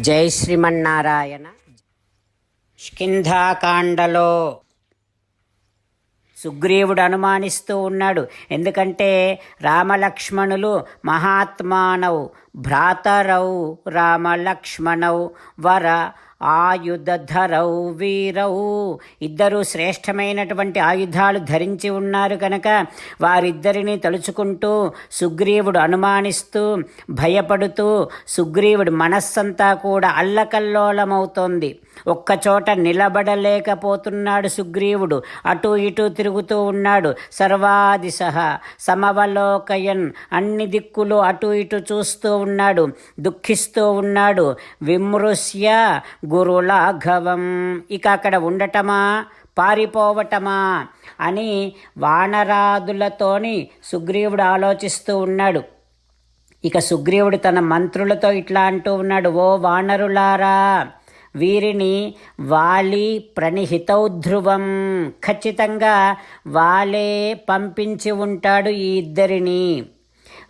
జై శ్రీమన్నారాయణ. స్కింధాకాండలో సుగ్రీవుడు అనుమానిస్తూ ఉన్నాడు. ఎందుకంటే రామలక్ష్మణులు మహాత్మానవు భ్రాతరవు రామలక్ష్మణవు వర ఆయుధరౌ వీరౌ. ఇద్దరు శ్రేష్టమైనటువంటి ఆయుధాలు ధరించి ఉన్నారు కనుక వారిద్దరిని తలుచుకుంటూ సుగ్రీవుడు అనుమానిస్తూ భయపడుతూ సుగ్రీవుడి మనస్సంతా కూడా అల్లకల్లోలమవుతోంది. ఒక్కచోట నిలబడలేకపోతున్నాడు సుగ్రీవుడు. అటు ఇటు తిరుగుతూ ఉన్నాడు. సర్వాదిశ సమవలోకయన్ అన్ని దిక్కులు అటు ఇటు చూస్తూ ఉన్నాడు దుఃఖిస్తూ ఉన్నాడు. విమృశ్య గురులాఘవం. ఇక అక్కడ ఉండటమా? పారిపోవటమా? అని వానరాదులతోని సుగ్రీవుడు ఆలోచిస్తూ ఉన్నాడు. ఇక సుగ్రీవుడు తన మంత్రులతో ఇట్లా అంటూ ఉన్నాడు ఓ వానరులారా వీరిని వాలి ప్రణిహితౌ ధ్రువం ఖచ్చితంగా వాలే పంపించి ఉంటాడు ఈ ఇద్దరిని.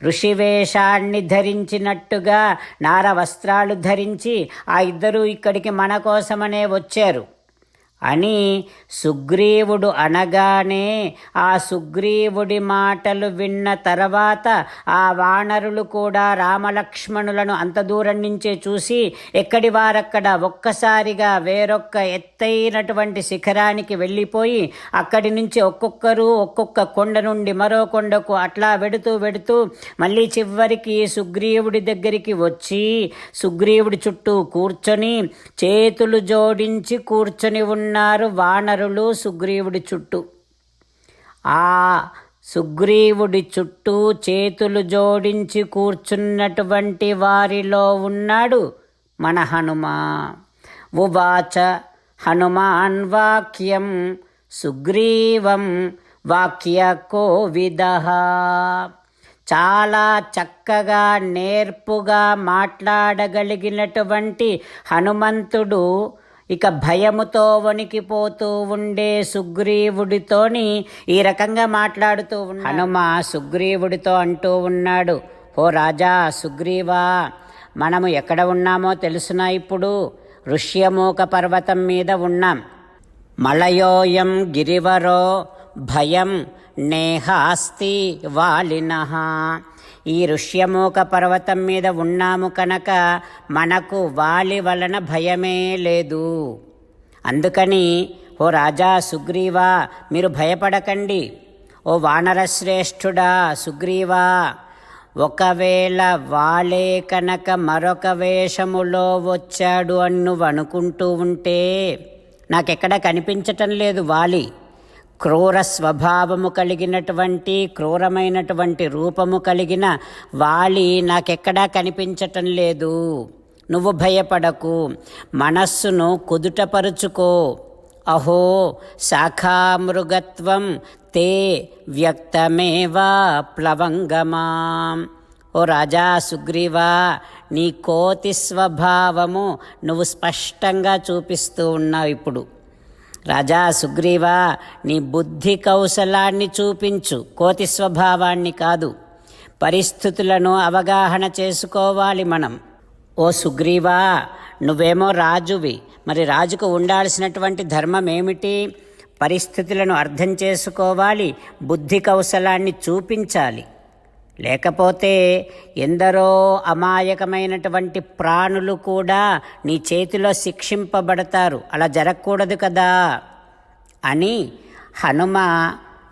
ఋషివేషాన్ని ధరించినట్టుగా నార వస్త్రాలు ధరించి ఆ ఇద్దరూ ఇక్కడికి మన కోసమనే వచ్చారు. అని సుగ్రీవుడు అనగానే ఆ సుగ్రీవుడి మాటలు విన్న తర్వాత ఆ వానరులు కూడా రామలక్ష్మణులను అంత దూరం నుంచే చూసి ఎక్కడి వారక్కడ ఒక్కసారిగా వేరొక్క ఎత్తైనటువంటి శిఖరానికి వెళ్ళిపోయి అక్కడి నుంచి ఒక్కొక్కరు ఒక్కొక్క కొండ నుండి మరో కొండకు అట్లా వెడుతూ వెడుతూ మళ్ళీ చివరికి సుగ్రీవుడి దగ్గరికి వచ్చి సుగ్రీవుడి చుట్టూ కూర్చొని చేతులు జోడించి కూర్చొని ఉన్నారు వానరులు సుగ్రీవుడి చుట్టూ. ఆ సుగ్రీవుడి చుట్టూ చేతులు జోడించి కూర్చున్నటువంటి వారిలో ఉన్నాడు మన హనుమ. ఉవాచ హనుమాన్ వాక్యం సుగ్రీవం వాక్య కోవిద. చాలా చక్కగా నేర్పుగా మాట్లాడగలిగినటువంటి హనుమంతుడు ఇక భయముతో వణికిపోతూ ఉండే సుగ్రీవుడితోని ఈ రకంగా మాట్లాడుతూ హనుమ సుగ్రీవుడితో అంటూ ఉన్నాడు ఓ రాజా సుగ్రీవా మనము ఎక్కడ ఉన్నామో తెలుసునా ఇప్పుడు? ఋష్యమూక పర్వతం మీద ఉన్నాం. మలయోయం గిరివరో భయం నేహాస్తి వాలిన ఈ ఋష్యమూక పర్వతం మీద ఉన్నాము కనుక మనకు వాలి వలన భయమే లేదు. అందుకని ఓ రాజా సుగ్రీవా మీరు భయపడకండి. ఓ వానరశ్రేష్ఠుడా సుగ్రీవా ఒకవేళ వాలే కనుక మరొక వేషములో వచ్చాడు అని నువ్వు అనుకుంటూ ఉంటే నాకెక్కడ కనిపించటం లేదు వాలి. క్రూర స్వభావము కలిగినటువంటి క్రూరమైనటువంటి రూపము కలిగిన వాలి నాకెక్కడా కనిపించటం లేదు. నువ్వు భయపడకు. మనస్సును కుదుటపరుచుకో. అహో శాఖామృగత్వం తే వ్యక్తమేవా ప్లవంగమా. ఓ రాజా సుగ్రీవా నీ కోతి స్వభావము నువ్వు స్పష్టంగా చూపిస్తూ ఉన్నావు ఇప్పుడు. రాజా సుగ్రీవా నీ బుద్ధి కౌశలాన్ని చూపించు. కోతి స్వభావాన్ని కాదు. పరిస్థితులను అవగాహన చేసుకోవాలి మనం. ఓ సుగ్రీవా నువ్వేమో రాజువి. మరి రాజుకు ఉండాల్సినటువంటి ధర్మం ఏమిటి పరిస్థితులను అర్థం చేసుకోవాలి బుద్ధి కౌశలాన్ని చూపించాలి. లేకపోతే ఎందరో అమాయకమైనటువంటి ప్రాణులు కూడా నీ చేతిలో శిక్షింపబడతారు. అలా జరగకూడదు కదా? అని హనుమ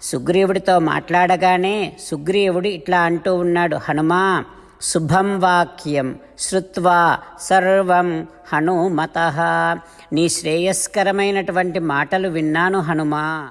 సుగ్రీవుడితో మాట్లాడగానే సుగ్రీవుడు ఇట్లా అంటూ ఉన్నాడు. హనుమా శుభం వాక్యం శ్రుత్వా సర్వం హనుమత. నీ శ్రేయస్కరమైనటువంటి మాటలు విన్నాను హనుమా.